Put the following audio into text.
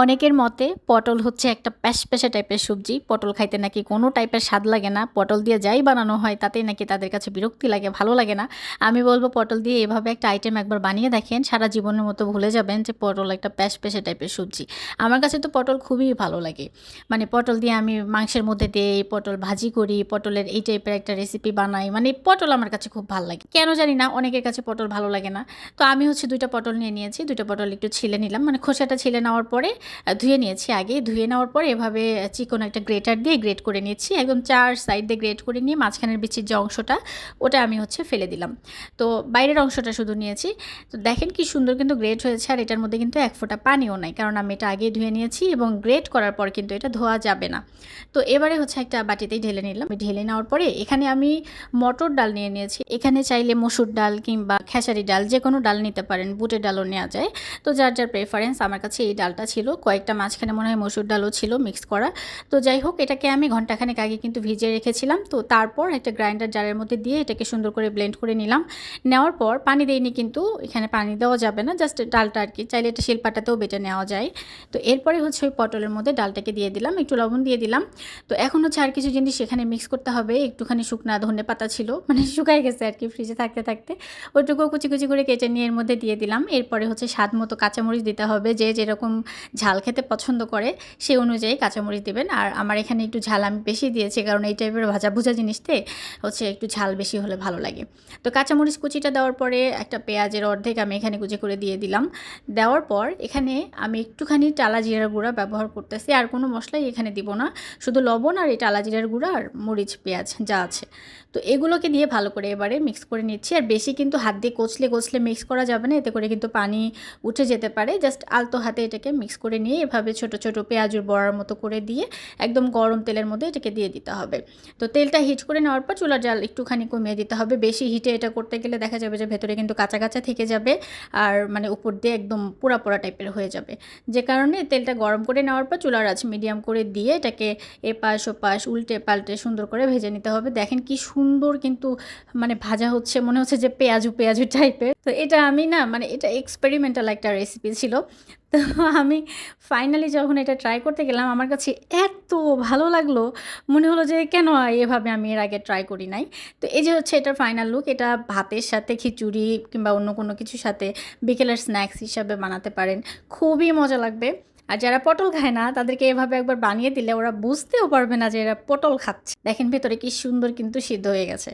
অনেকের মতে পটল হচ্ছে একটা প্যাশপ্যাশা টাইপের সবজি। পটল খাইতে নাকি কোনো টাইপের স্বাদ লাগে না। পটল দিয়ে যাই বানানো হয়, তাতেই নাকি তাদের কাছে বিরক্তি লাগে, ভালো লাগে না। আমি বলব পটল দিয়ে এভাবে একটা আইটেম একবার বানিয়ে দেখেন, সারা জীবনের মতো ভুলে যাবেন যে পটল একটা প্যাশপ্যাশা টাইপের সবজি। আমার কাছে তো পটল খুবই ভালো লাগে। মানে পটল দিয়ে আমি মাংসের মধ্যে দিই, পটল ভাজি করি, পটলের এই টাইপের একটা রেসিপি বানাই। মানে পটল আমার কাছে খুব ভালো লাগে। কেন জানি না, অনেকের কাছে পটল ভালো লাগে না। তো আমি হচ্ছে দুইটা পটল নিয়ে নিয়েছি। দুইটা পটল একটু ছিলে নিলাম। মানে খোসাটা ছিলে নেওয়ার পরে ধুয়ে নিয়েছি আগে। ধুয়ে নেওয়ার পরে এভাবে চিকন একটা গ্রেটার দিয়ে গ্রেট করে নিয়েছি। একদম চার সাইড দিয়ে গ্রেট করে নিয়ে মাঝখানের বিচির যে অংশটা, ওটা আমি হচ্ছে ফেলে দিলাম। তো বাইরের অংশটা শুধু নিয়েছি। তো দেখেন কি সুন্দর কিন্তু গ্রেট হয়েছে, আর এটার মধ্যে কিন্তু এক ফোঁটা পানিও নাই, কারণ আমি এটা আগে ধুয়ে নিয়েছি এবং গ্রেট করার পর কিন্তু এটা ধোয়া যাবে না। তো এবারে হচ্ছে একটা বাটিতেই ঢেলে নিলাম। ঢেলে নেওয়ার পরে এখানে আমি মটর ডাল নিয়ে নিয়েছি। এখানে চাইলে মসুর ডাল কিংবা খেসারি ডাল যে কোনো ডাল নিতে পারেন, বুটের ডালও নেওয়া যায়। তো যার যার প্রেফারেন্স আমার কাছে এই ডালটা ছিল কয়েকটা মাঝখানে মনে হয় মসুর ডালও ছিল মিক্স করা। তো যাই হোক, এটাকে আমি ঘন্টাখানেক আগে কিন্তু ভিজিয়ে রেখেছিলাম। তো তারপর একটা গ্রাইন্ডার জারের মধ্যে দিয়ে এটাকে সুন্দর করে ব্লেন্ড করে নিলাম। নেওয়ার পর পানি দেইনি কিন্তু এখানে পানি দেওয়া যাবে না জাস্ট ডালটা আর কি চাইলে এটা শিলপাটাতেও বেটে নেওয়া যায়। তো এরপরে হচ্ছে ওই পটলের মধ্যে ডালটাকে দিয়ে দিলাম, একটু লবণ দিয়ে দিলাম। তো এখন হচ্ছে আর কিছু জিনিস সেখানে মিক্স করতে হবে। একটুখানি শুকনা ধনে পাতা ছিল মানে শুকাই গেছে আর কি ফ্রিজে থাকতে থাকতে। ওইটুকু কুচি কুচি করে কেটে নিয়ে এর মধ্যে দিয়ে দিলাম। এরপরে হচ্ছে স্বাদ মতো কাঁচামরিচ দিতে হবে। যে যেরকম ঝাল খেতে পছন্দ করে সেই অনুযায়ী কাঁচামরিচ দেবেন। আর আমার এখানে একটু ঝাল আমি বেশি দিয়েছি, কারণ এই টাইপের ভাজা ভুজা জিনিসতে হচ্ছে একটু ঝাল বেশি হলে ভালো লাগে। তো কাঁচামরিচ কুচিটা দেওয়ার পরে একটা পেঁয়াজের অর্ধেক আমি এখানে কুচি করে দিয়ে দিলাম। দেওয়ার পর এখানে আমি একটুখানি টালা জিরার গুঁড়া ব্যবহার করতেছি, আর কোনো মশলাই এখানে দিব না। শুধু লবণ আর এই টালা জিরার গুঁড়া আর মরিচ, পেঁয়াজ যা আছে। তো এগুলোকে দিয়ে ভালো করে এবারে মিক্স করে নিচ্ছি। আর বেশি কিন্তু হাত দিয়ে কচলে কচলে মিক্স করা যাবে না, এতে করে কিন্তু পানি উঠে যেতে পারে। জাস্ট আলতো হাতে এটাকে মিক্স করে নিয়ে এভাবে ছোট ছোট পেঁয়াজুর বড়ার মতো করে দিয়ে একদম গরম তেলের মধ্যে এটাকে দিয়ে দিতে হবে। তো তেলটা হিট করে নেওয়ার পর চুলার জাল একটুখানি কমিয়ে দিতে হবে। বেশি হিটে এটা করতে গেলে দেখা যাবে যে ভেতরে কিন্তু কাঁচা কাঁচা থেকে যাবে আর মানে উপর দিয়ে একদম পোড়া পোড়া টাইপের হয়ে যাবে। যে কারণে তেলটা গরম করে নেওয়ার পর চুলার আঁচ মিডিয়াম করে দিয়ে এটাকে এপাশ ওপাশ উল্টে পাল্টে সুন্দর করে ভেজে নিতে হবে। দেখেন কি সুন্দর কিন্তু মানে ভাজা হচ্ছে, মনে হচ্ছে যে পেঁয়াজু পেঁয়াজু টাইপের তো এটা আমি না মানে এটা এক্সপেরিমেন্টাল একটা রেসিপি ছিল। তো আমি ফাইনালি যখন এটা ট্রাই করতে গেলাম, আমার কাছে এত ভালো লাগল, মনে হলো যে কেন এভাবে আমি এর আগে ট্রাই করি নাই? তো এই যে হচ্ছে এটার ফাইনাল লুক এটা ভাতের সাথে খিচুড়ি কিংবা অন্য কোনো কিছুর সাথে বিকেলের স্ন্যাক্স হিসাবে বানাতে পারেন। খুবই মজা লাগবে। আর যারা পটল খায় না, তাদেরকে এভাবে একবার বানিয়ে দিলে ওরা বুঝতেও পারবে না যে এরা পটল খাচ্ছে। দেখেন ভেতরে কি সুন্দর কিন্তু সিদ্ধ হয়ে গেছে।